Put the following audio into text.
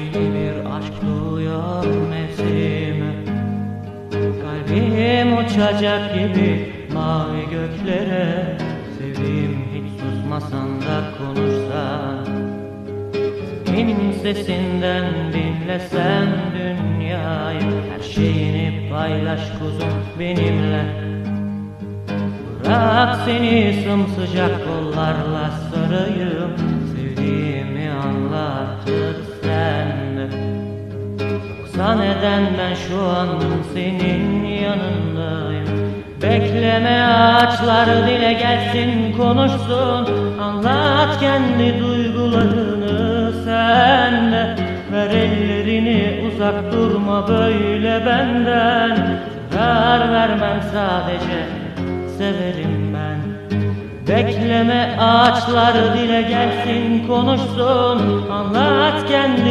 Yeni bir aşk doğuyor mevsime. Kalbim uçacak gibi mavi göklere. Sevdiğim hiç susmasan da konuşsan Senin sesinden dinlesem dünyayı. Her şeyini paylaş kuzum benimle. Bırak seni sımsıcak kollarla sarayım Yoksa neden ben şu an senin yanındayım. Bekleme ağaçlar dile gelsin konuşsun. Anlat kendi duygularını sen de. Ver ellerini uzak durma böyle benden. Zarar vermem sadece severim ben. Bekleme ağaçlar dile gelsin konuşsun. Anlat kendi